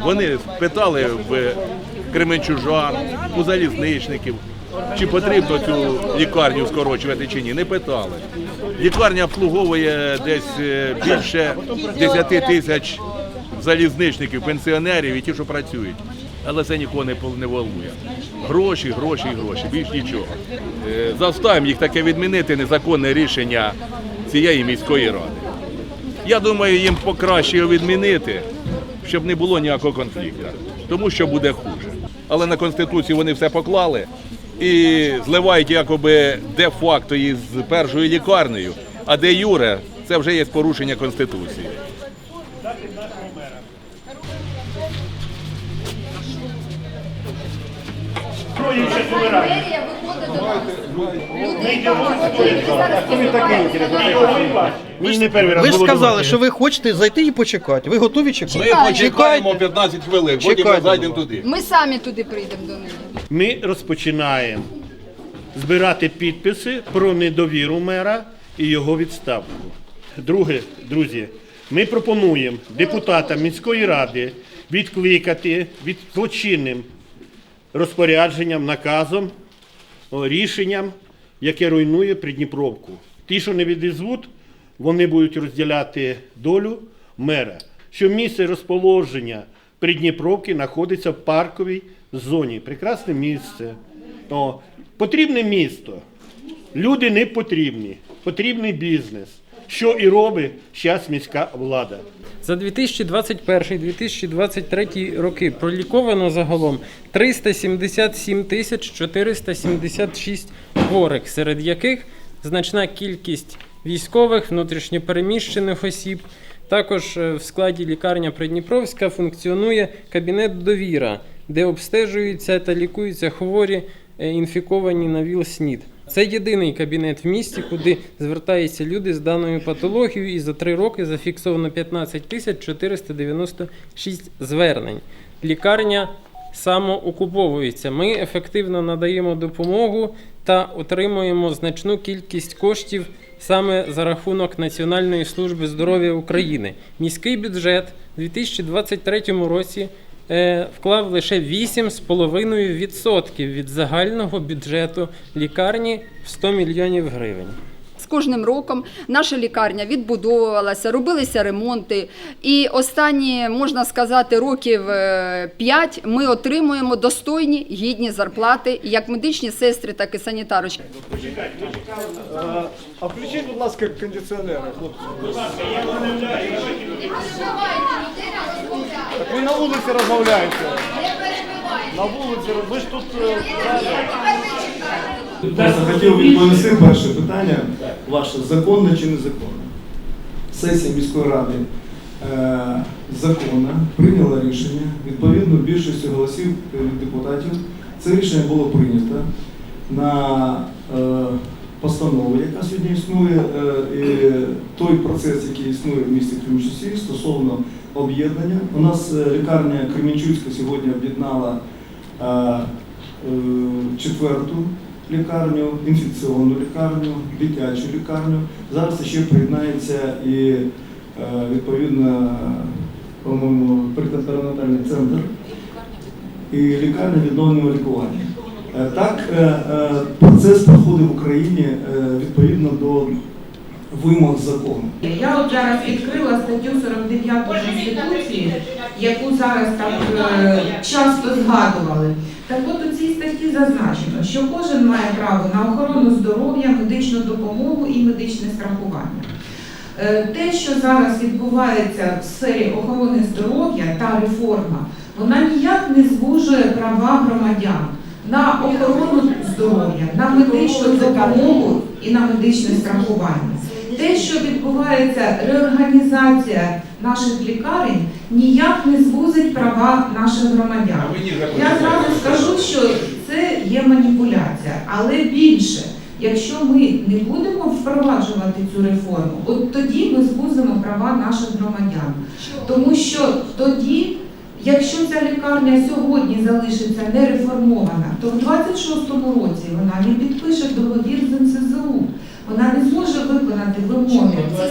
Вони питали в кременчужан, у залізничників, чи потрібно цю лікарню скорочувати чи ні. Не питали. Лікарня обслуговує десь е, більше 10 тисяч залізничників, пенсіонерів і ті, що працюють. Але це нікого не не волнує. Гроші, гроші гроші, більш нічого. Е, Заставимо їх таке відмінити незаконне рішення цієї міської ради. Я думаю, їм покраще його відмінити, щоб не було ніякого конфлікту, тому що буде хуже. Але на Конституцію вони все поклали і зливають якоби де-факто із першою лікарнею, а де Юре це вже є порушення Конституції. Мерія виходить до нас. Людей які зараз піднімаються. Мені не перший раз Ви ж було сказали, думати. що ви хочете зайти і почекати. Ви готові чекати? Ми почекаємо Чекайте. 15 хвилин, потім ми Чекайте, зайдемо туди. Ми самі туди прийдемо до них. Ми розпочинаємо збирати підписи про недовіру мера і його відставку. Друге, друзі, ми пропонуємо депутатам міської ради відкликати від злочинним розпорядженням, наказом, рішенням, яке руйнує Придніпровку. Ті, що не відізвуть, вони будуть розділяти долю мера, що місце розположення Придніпровки знаходиться в парковій зоні. Прекрасне місце. О, потрібне місто. Люди не потрібні. Потрібний бізнес. Що і робить зараз міська влада. За 2021-2023 роки проліковано загалом 377 тисяч 476 хворих, серед яких значна кількість військових, внутрішньопереміщених осіб. Також е, в складі лікарня Придніпровська функціонує кабінет довіра, де обстежуються та лікуються хворі, е, інфіковані на ВІЛ-СНІД. Це єдиний кабінет в місті, куди звертаються люди з даною патологією, і за три роки зафіксовано 15 тисяч 496 звернень. Лікарня самоокуповується. Ми ефективно надаємо допомогу та отримуємо значну кількість коштів саме за рахунок Національної служби здоров'я України. Міський бюджет у 2023 році вклав лише 8,5% від загального бюджету лікарні в 100 мільйонів гривень. Кожним роком наша лікарня відбудовувалася, робилися ремонти. І останні, можна сказати, років 5 ми отримуємо достойні гідні зарплати як медичні сестри, так і санітарочки. А включіть, будь ласка, кондиціонери. Так ви на вулиці розмовляєте. На вулиці, ви ж тут... е, Просто хотів відповісти перше питання ваше законно чи незаконно. Сесія міської ради е, законна прийняла рішення відповідно більшістю голосів від депутатів. Це рішення було прийнято на е, постанову, яка сьогодні існує, е, і той процес, який існує в місті Кременчуці стосовно об'єднання. У нас е, лікарня Кременчуцька сьогодні об'єднала е, е, четверту лікарню, інфекційну лікарню, дитячу лікарню. Зараз ще приєднається і е, відповідно, по-моєму, перинатальний центр і лікарня відновлення лікування. Е, Так, е, процес проходить в Україні відповідно до вимог закону. Я от зараз відкрила статтю 49 Конституції, яку зараз так часто згадували. Так от статті зазначено, що кожен має право на охорону здоров'я, медичну допомогу і медичне страхування. Е, Те, що зараз відбувається в сфері охорони здоров'я та реформа, вона ніяк не звужує права громадян на охорону здоров'я, на медичну допомогу і на медичне страхування. Те, що відбувається реорганізація наших лікарень, ніяк не звузить права наших громадян. Я зразу скажу, що є маніпуляція. Але більше, якщо ми не будемо впроваджувати цю реформу, от тоді ми звузимо права наших громадян. Тому що тоді, якщо ця лікарня сьогодні залишиться нереформована, то в 26-му році вона не підпише договір з НСЗУ. Вона не зможе виконати вимоги. Це